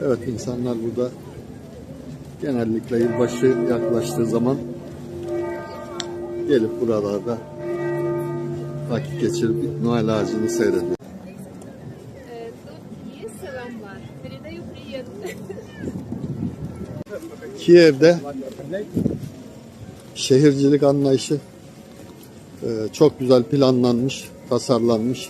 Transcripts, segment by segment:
Evet insanlar burada genellikle yılbaşı yaklaştığı zaman gelip buralarda vakit geçirip Noel ağacını seyrediyor. Kiev'de şehircilik anlayışı e, çok güzel planlanmış, tasarlanmış.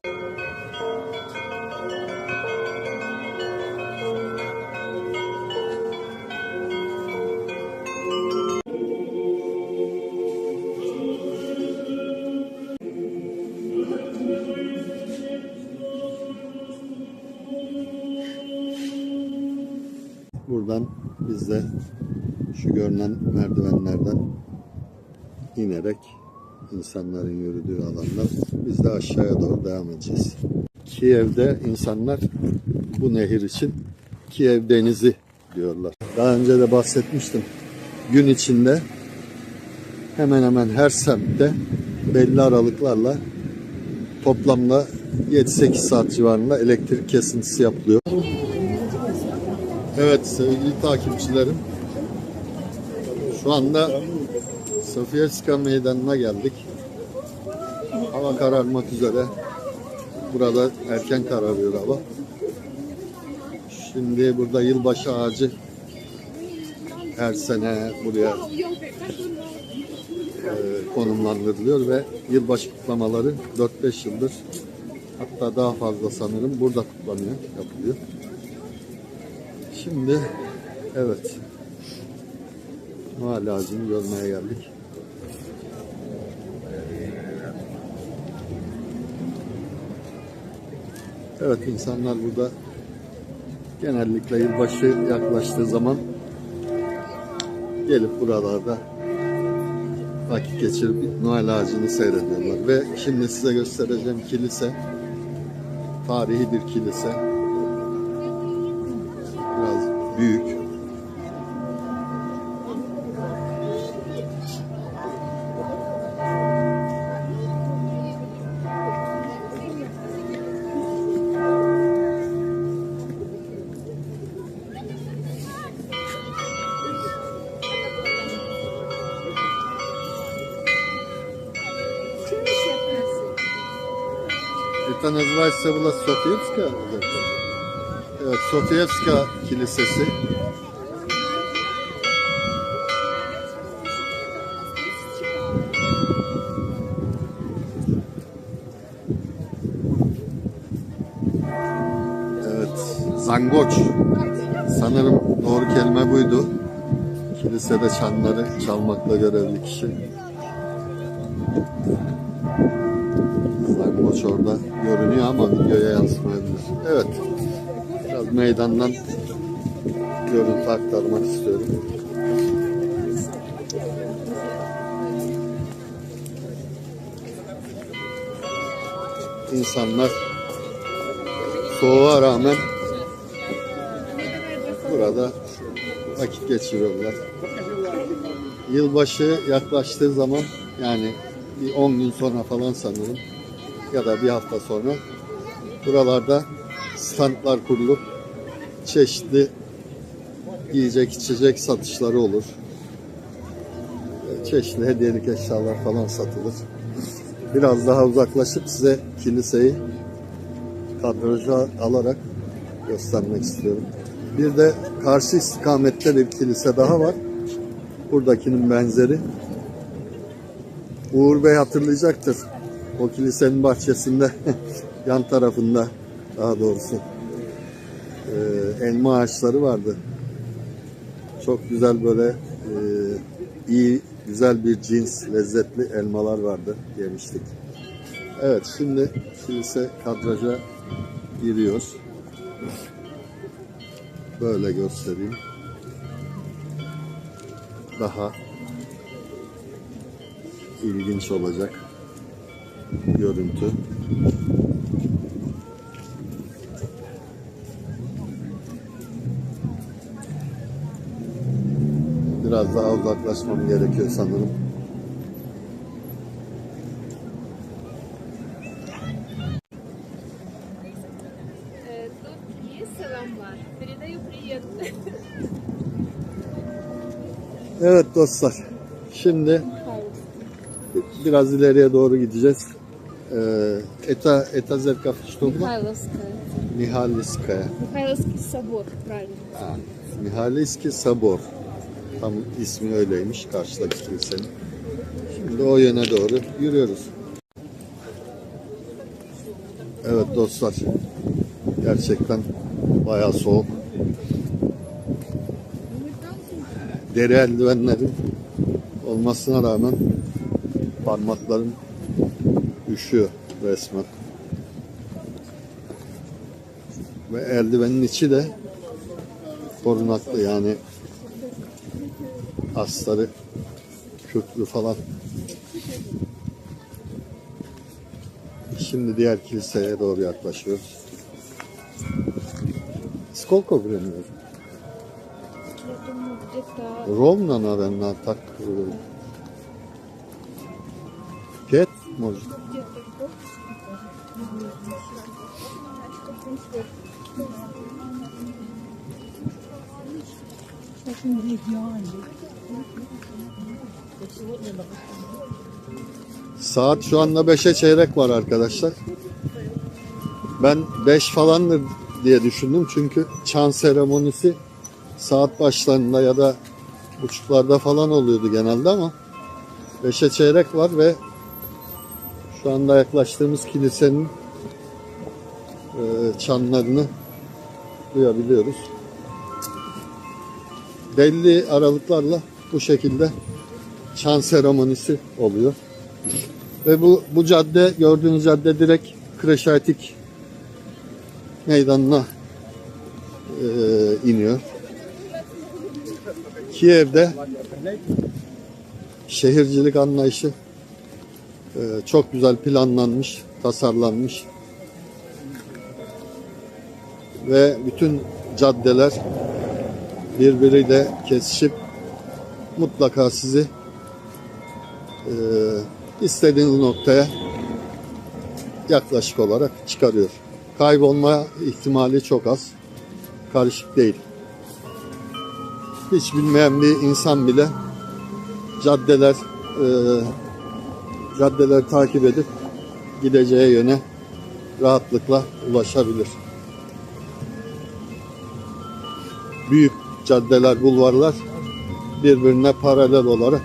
Şu görünen merdivenlerden inerek insanların yürüdüğü alandan biz de aşağıya doğru devam edeceğiz. Kiev'de insanlar bu nehir için Kiev Denizi diyorlar. Daha önce de bahsetmiştim. Gün içinde hemen hemen her semtte belli aralıklarla toplamda 7-8 saat civarında elektrik kesintisi yapılıyor. Evet sevgili takipçilerim. Şu anda Sofiyevska Meydanı'na geldik. Hava kararmak üzere. Burada erken kararıyor hava. Şimdi burada yılbaşı ağacı her sene buraya e, konumlandırılıyor ve yılbaşı kutlamaları 4-5 yıldır hatta daha fazla sanırım burada kutlanıyor, yapılıyor. Şimdi evet Noel ağacını görmeye geldik. Evet insanlar burada genellikle yılbaşı yaklaştığı zaman gelip buralarda vakit geçirip Noel ağacını seyrediyorlar. Ve şimdi size göstereceğim kilise tarihi bir kilise. Biraz büyük. Это называется была Софиевская? Evet, Sofievska Kilisesi. Evet, Zangoç. Sanırım doğru kelime buydu. Kilisede çanları çalmakla görevli kişi. Orada görünüyor ama videoya yansımayabilir. Evet. Biraz meydandan görüntü aktarmak istiyorum. İnsanlar soğuğa rağmen burada vakit geçiriyorlar. Yılbaşı yaklaştığı zaman yani bir 10 gün sonra falan sanırım ya da bir hafta sonra buralarda standlar kurulup çeşitli yiyecek içecek satışları olur. Çeşitli hediyelik eşyalar falan satılır. Biraz daha uzaklaşıp size kiliseyi kadraja alarak göstermek istiyorum. Bir de karşı istikamette bir kilise daha var. Buradakinin benzeri. Uğur Bey hatırlayacaktır. O kilisenin bahçesinde yan tarafında daha doğrusu e, elma ağaçları vardı. Çok güzel böyle e, iyi güzel bir cins lezzetli elmalar vardı yemiştik. Evet şimdi kilise kadraja giriyoruz. Böyle göstereyim. Daha ilginç olacak görüntü. Biraz daha uzaklaşmam gerekiyor sanırım. Evet dostlar. Şimdi biraz ileriye doğru gideceğiz. Ee, Eta Etazerka что было? Михайловская. Nihaliskaya. Михайловский собор, правильно. Ha, Mihaliski Sabor. Tam ismi öyleymiş karşıdaki kilisenin. Şimdi o yöne doğru yürüyoruz. Evet dostlar. Gerçekten bayağı soğuk. Deri eldivenlerin olmasına rağmen parmaklarım üşüyor resmen. Ve eldivenin içi de korunaklı yani astarı köklü falan. Şimdi diğer kiliseye doğru yaklaşıyoruz. Сколько времени? Я думаю, где-то Ровно, наверное, так э, пять, может. Şimdi yani. Saat şu anda 5'e çeyrek var arkadaşlar. Ben 5 falandır diye düşündüm çünkü çan seremonisi saat başlarında ya da buçuklarda falan oluyordu genelde ama 5'e çeyrek var ve şu anda yaklaştığımız kilisenin e, çanlarını duyabiliyoruz. Belli aralıklarla bu şekilde çan seremonisi oluyor. Ve bu bu cadde gördüğünüz cadde direkt Kreşatik meydanına e, iniyor. Kiev'de şehircilik anlayışı e, çok güzel planlanmış, tasarlanmış ve bütün caddeler birbiriyle kesişip mutlaka sizi e, istediğiniz noktaya yaklaşık olarak çıkarıyor. Kaybolma ihtimali çok az. Karışık değil. Hiç bilmeyen bir insan bile caddeler e, caddeler takip edip gideceği yöne rahatlıkla ulaşabilir. Büyük caddeler, bulvarlar birbirine paralel olarak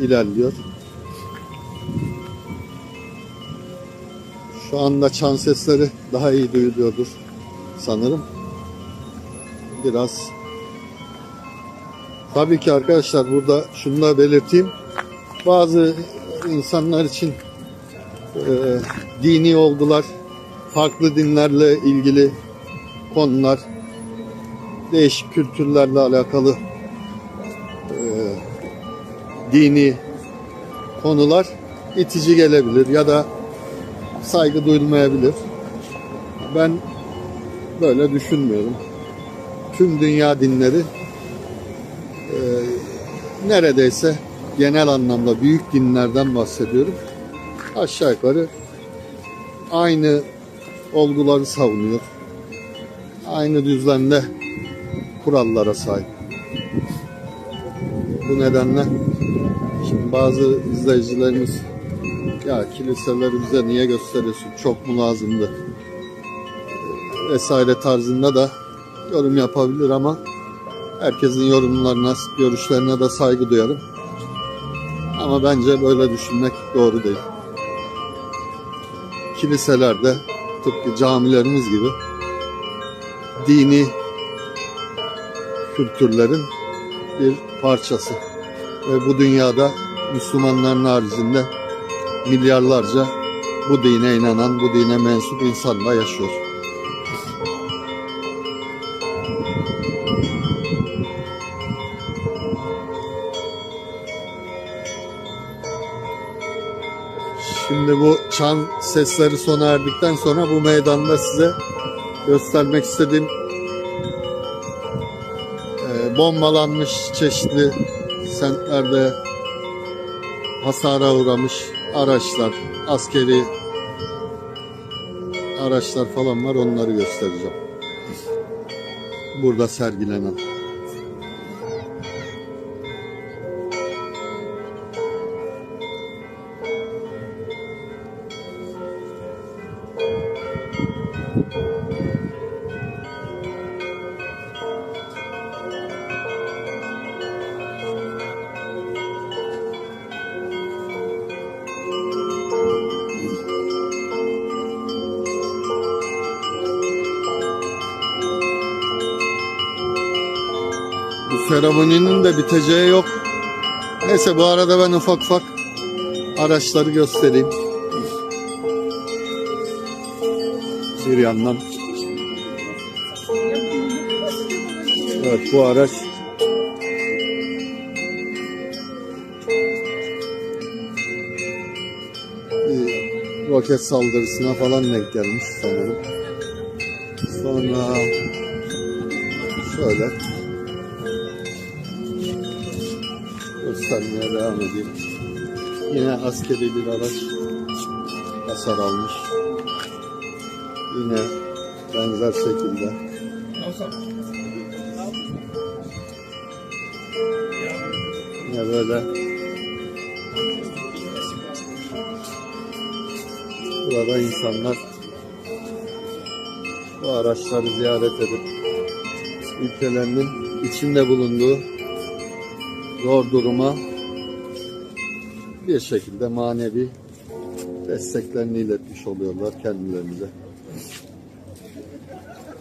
ilerliyor. Şu anda çan sesleri daha iyi duyuluyordur sanırım. Biraz Tabii ki arkadaşlar burada şunu da belirteyim. Bazı insanlar için e, dini olgular, farklı dinlerle ilgili konular, değişik kültürlerle alakalı e, dini konular itici gelebilir ya da saygı duyulmayabilir. Ben böyle düşünmüyorum. Tüm dünya dinleri e, neredeyse genel anlamda büyük dinlerden bahsediyorum. Aşağı yukarı aynı olguları savunuyor. Aynı düzlemde kurallara sahip. Bu nedenle şimdi bazı izleyicilerimiz ya kiliseleri bize niye gösteriyorsun çok mu lazımdı vesaire tarzında da yorum yapabilir ama herkesin yorumlarına, görüşlerine de saygı duyarım. Ama bence böyle düşünmek doğru değil. Kiliselerde tıpkı camilerimiz gibi dini kültürlerin bir parçası. Ve bu dünyada Müslümanların haricinde milyarlarca bu dine inanan, bu dine mensup insan da yaşıyor. Şimdi bu çan sesleri sona erdikten sonra bu meydanda size göstermek istediğim bombalanmış çeşitli semtlerde hasara uğramış araçlar, askeri araçlar falan var onları göstereceğim. burada sergilenen. Bu seremoninin de biteceği yok. Neyse bu arada ben ufak ufak araçları göstereyim. Bir yandan. Evet bu araç roket saldırısına falan denk gelmiş sanırım. Sonra şöyle göstermeye devam edeyim. Yine askeri bir araç hasar almış. Yine benzer şekilde yine böyle burada insanlar bu araçları ziyaret edip ülkelerinin içinde bulunduğu zor duruma bir şekilde manevi desteklerini iletmiş oluyorlar kendilerinize.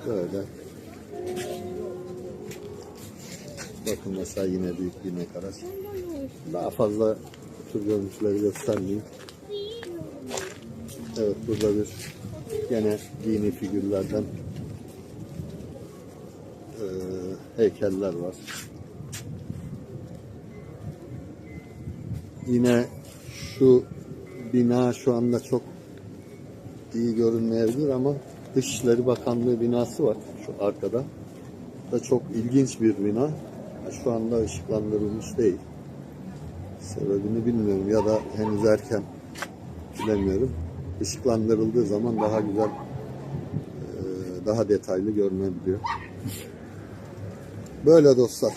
Böyle. Bakın mesela yine büyük bir inek araç. Daha fazla tür görüntüleri göstermeyeyim. Evet burada bir gene dini figürlerden eee, heykeller var. Yine şu bina şu anda çok iyi görünmeyebilir ama Dışişleri Bakanlığı binası var şu arkada. Da çok ilginç bir bina. Şu anda ışıklandırılmış değil. Sebebini bilmiyorum ya da henüz erken bilemiyorum. Işıklandırıldığı zaman daha güzel daha detaylı görünebiliyor. Böyle dostlar.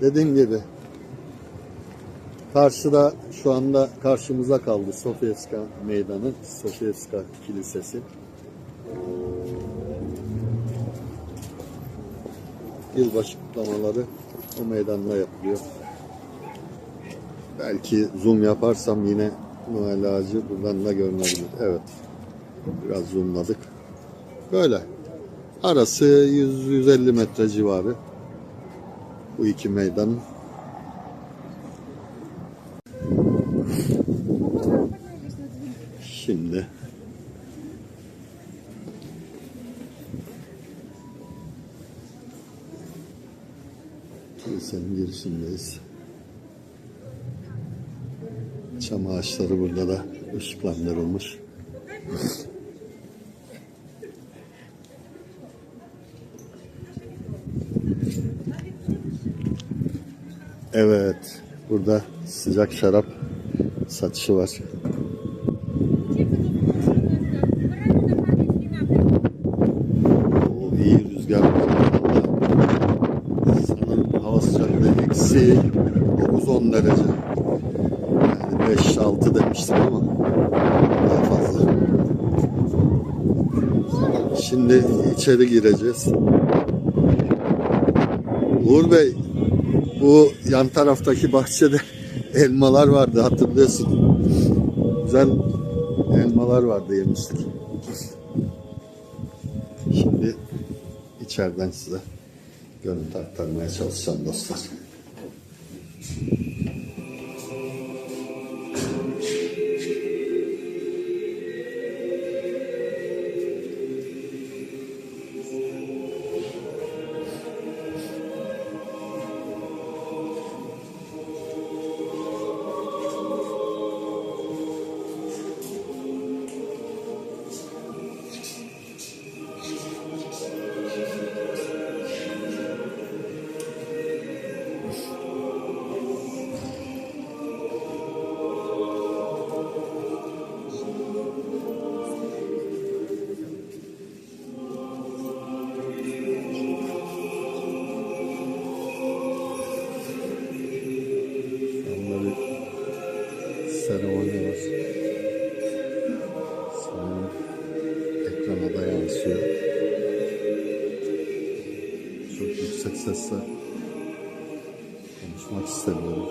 Dediğim gibi Karşıda şu anda karşımıza kaldı Sofyevska Meydanı, Sofyevska Kilisesi. Yılbaşı kutlamaları o meydanda yapılıyor. Belki zoom yaparsam yine Noel ağacı buradan da görünebilir. Evet. Biraz zoomladık. Böyle. Arası 100-150 metre civarı. Bu iki meydanın. Kilisenin girişindeyiz. Çam ağaçları burada da ışıklandırılmış. Evet, burada sıcak şarap satışı var. O iyi rüzgar var. Vallahi. Sanırım hava sıcaklığı eksi 9-10 derece. Yani 5-6 demiştim ama daha fazla. Şimdi içeri gireceğiz. Uğur Bey, bu yan taraftaki bahçede elmalar vardı hatırlıyorsun. Güzel elmalar vardı yemiştik. Şimdi içeriden size görüntü aktarmaya çalışacağım dostlar. Yüksek sesle konuşmak istemiyorum.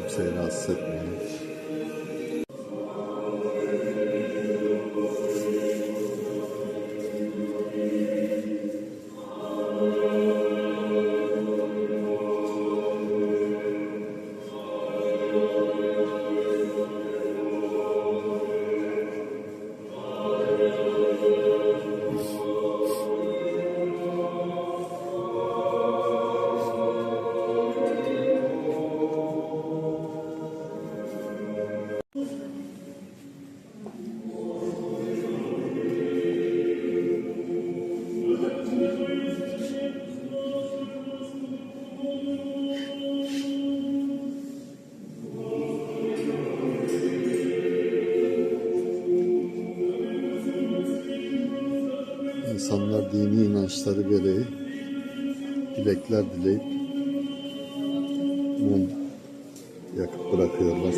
Kimseyi rahatsız etmiyorum. İnançları gereği dilekler dileyip mum yakıp bırakıyorlar.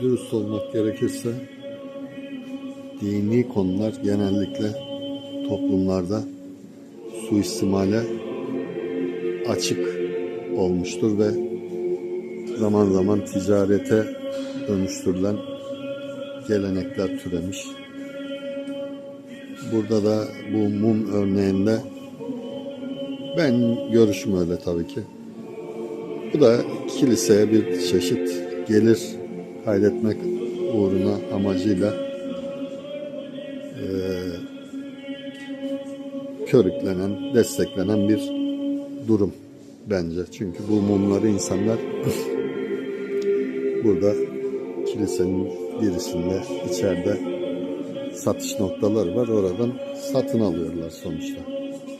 Dürüst olmak gerekirse dini konular genellikle toplumlarda suistimale açık olmuştur ve zaman zaman ticarete dönüştürülen gelenekler türemiş. Burada da bu mum örneğinde ben görüşüm öyle tabii ki. Bu da kiliseye bir çeşit gelir kaydetmek uğruna amacıyla körüklenen, desteklenen bir durum bence. Çünkü bu mumları insanlar burada kilisenin birisinde içeride satış noktaları var. Oradan satın alıyorlar sonuçta.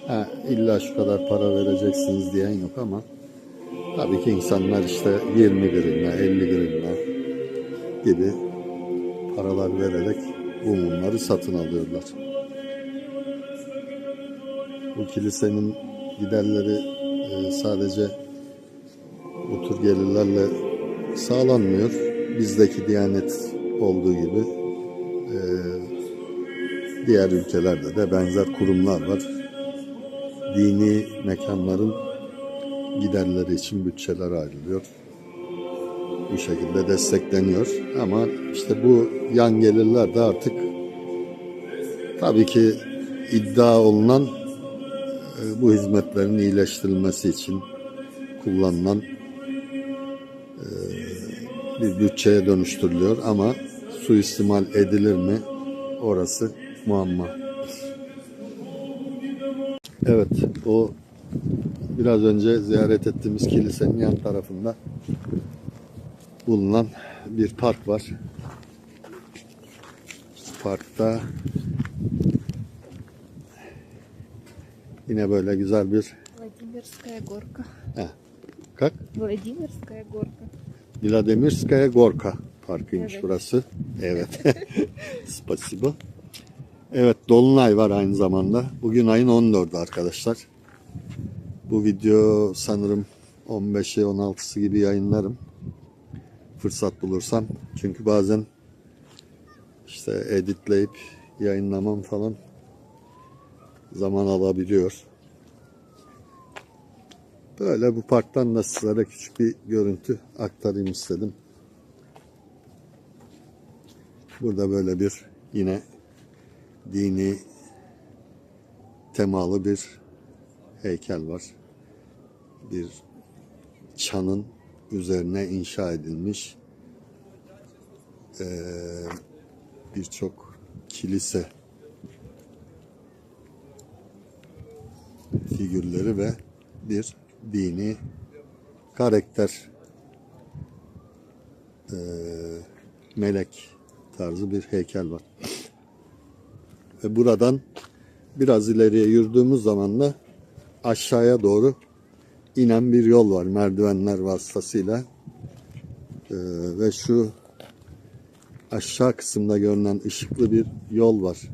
Ha, illa şu kadar para vereceksiniz diyen yok ama tabii ki insanlar işte 20 grivna, 50 grivna gibi paralar vererek bu mumları satın alıyorlar. Bu kilisenin giderleri e, sadece bu tür gelirlerle sağlanmıyor. Bizdeki Diyanet olduğu gibi e, diğer ülkelerde de benzer kurumlar var. Dini mekanların giderleri için bütçeler ayrılıyor. Bu şekilde destekleniyor. Ama işte bu yan gelirler de artık tabii ki iddia olunan bu hizmetlerin iyileştirilmesi için kullanılan e, bir bütçeye dönüştürülüyor ama suistimal edilir mi orası muamma. Evet o biraz önce ziyaret ettiğimiz kilisenin yan tarafında bulunan bir park var. Parkta Yine böyle güzel bir... Vladimirskaya Gorka. Heh. Kak? Vladimirskaya Gorka. Vladimirskaya Gorka parkıymış evet. burası. Evet. Spasibo. Evet Dolunay var aynı zamanda. Bugün ayın 14'ü arkadaşlar. Bu video sanırım 15'i 16'sı gibi yayınlarım. Fırsat bulursam. Çünkü bazen işte editleyip yayınlamam falan zaman alabiliyor. Böyle bu parktan da sizlere küçük bir görüntü aktarayım istedim. Burada böyle bir yine dini temalı bir heykel var. Bir çanın üzerine inşa edilmiş eee, birçok kilise figürleri ve bir dini karakter eee, melek tarzı bir heykel var. Ve buradan biraz ileriye yürüdüğümüz zaman da aşağıya doğru inen bir yol var merdivenler vasıtasıyla. Eee, ve şu aşağı kısımda görünen ışıklı bir yol var.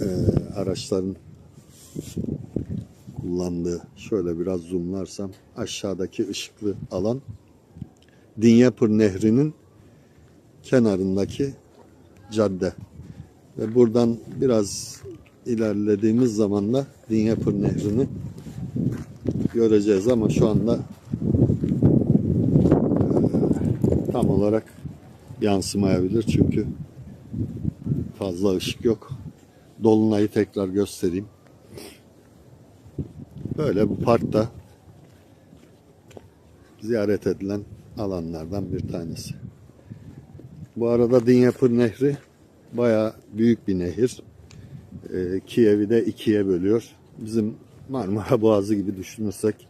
e, araçların kullandığı şöyle biraz zoomlarsam aşağıdaki ışıklı alan Dnieper Nehri'nin kenarındaki cadde. Ve buradan biraz ilerlediğimiz zaman da Dnieper Nehri'ni göreceğiz ama şu anda e, tam olarak yansımayabilir çünkü fazla ışık yok. Dolunay'ı tekrar göstereyim. Böyle bu parkta ziyaret edilen alanlardan bir tanesi. Bu arada Dnieper Nehri bayağı büyük bir nehir. Ee, Kiev'i de ikiye bölüyor. Bizim Marmara Boğazı gibi düşünürsek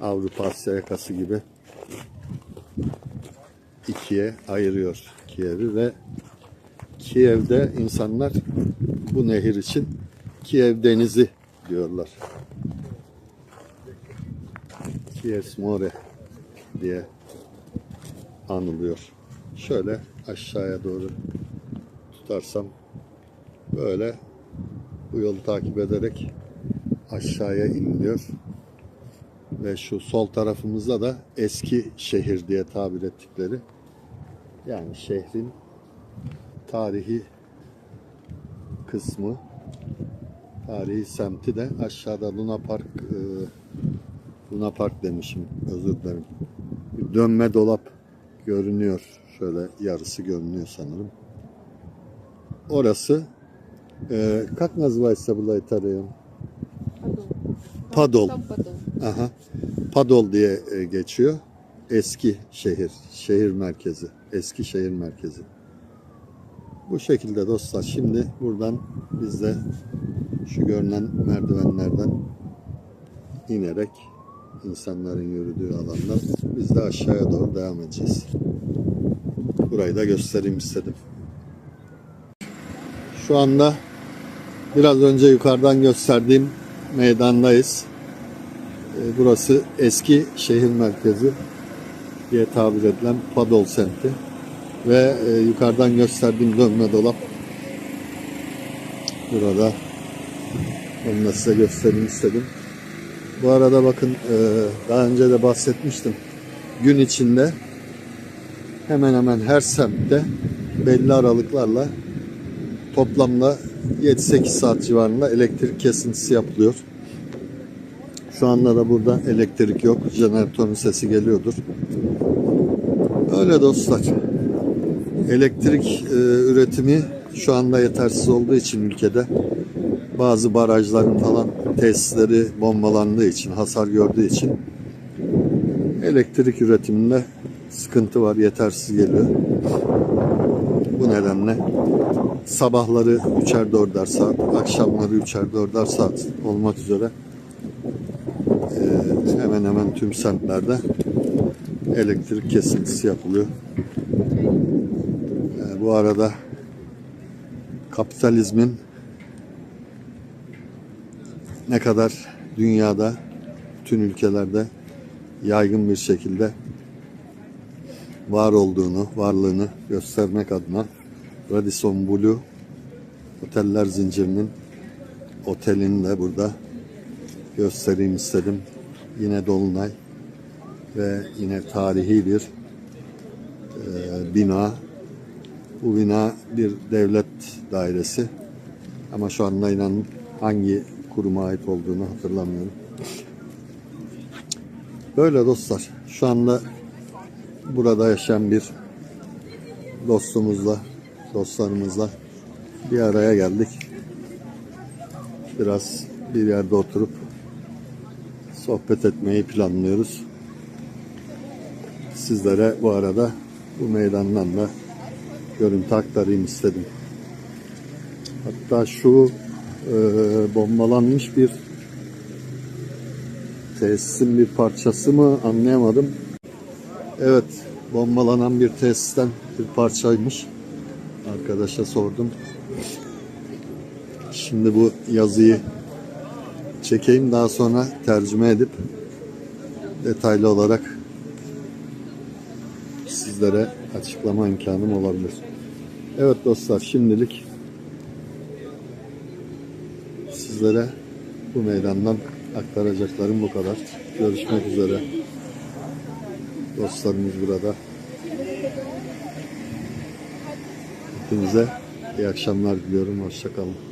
Avrupa Asya yakası gibi ikiye ayırıyor Kiev'i ve Kiev'de insanlar bu nehir için Kiev Denizi diyorlar. Kiev's More diye anılıyor. Şöyle aşağıya doğru tutarsam böyle bu yolu takip ederek aşağıya iniliyor. Ve şu sol tarafımızda da eski şehir diye tabir ettikleri yani şehrin tarihi kısmı tarihi semti de aşağıda Luna Park e, Luna Park demişim özür dilerim. Bir dönme dolap görünüyor. Şöyle yarısı görünüyor sanırım. Orası e, как называется была эта район? Подол. Подол. Там подол. Aha. Padol diye e, geçiyor. Eski şehir, şehir merkezi, eski şehir merkezi. Bu şekilde dostlar. Şimdi buradan biz de şu görünen merdivenlerden inerek insanların yürüdüğü alandan biz de aşağıya doğru devam edeceğiz. Burayı da göstereyim istedim. Şu anda biraz önce yukarıdan gösterdiğim meydandayız. E, Burası eski şehir merkezi diye tabir edilen Padol semti. Ve e, yukarıdan gösterdiğim dönme dolap burada. Onu da size göstereyim istedim. Bu arada bakın e, daha önce de bahsetmiştim. Gün içinde hemen hemen her semtte belli aralıklarla toplamda 7-8 saat civarında elektrik kesintisi yapılıyor. Şu anda da burada elektrik yok. Jeneratörün sesi geliyordur. Öyle dostlar. Elektrik e, üretimi şu anda yetersiz olduğu için ülkede bazı barajların falan tesisleri bombalandığı için, hasar gördüğü için elektrik üretiminde sıkıntı var, yetersiz geliyor. Bu nedenle sabahları üçer dörder saat, akşamları üçer dörder saat olmak üzere e, hemen hemen tüm semtlerde elektrik kesintisi yapılıyor. E, bu arada kapitalizmin ne kadar dünyada, bütün ülkelerde yaygın bir şekilde var olduğunu, varlığını göstermek adına Radisson Blu oteller zincirinin otelini de burada göstereyim istedim. Yine Dolunay ve yine tarihi bir e, bina. Bu bina bir devlet dairesi. Ama şu anda inan hangi kuruma ait olduğunu hatırlamıyorum. Böyle dostlar. Şu anda burada yaşayan bir dostumuzla, dostlarımızla bir araya geldik. Biraz bir yerde oturup sohbet etmeyi planlıyoruz. Sizlere bu arada bu meydandan da görüntü aktarayım istedim. Hatta şu e, bombalanmış bir tesisin bir parçası mı anlayamadım. Evet, bombalanan bir tesisten bir parçaymış. Arkadaşa sordum. Şimdi bu yazıyı çekeyim daha sonra tercüme edip detaylı olarak sizlere açıklama imkanım olabilir. Evet dostlar şimdilik sizlere bu meydandan aktaracaklarım bu kadar. Görüşmek üzere. Dostlarımız burada. Hepinize iyi akşamlar diliyorum. Hoşçakalın.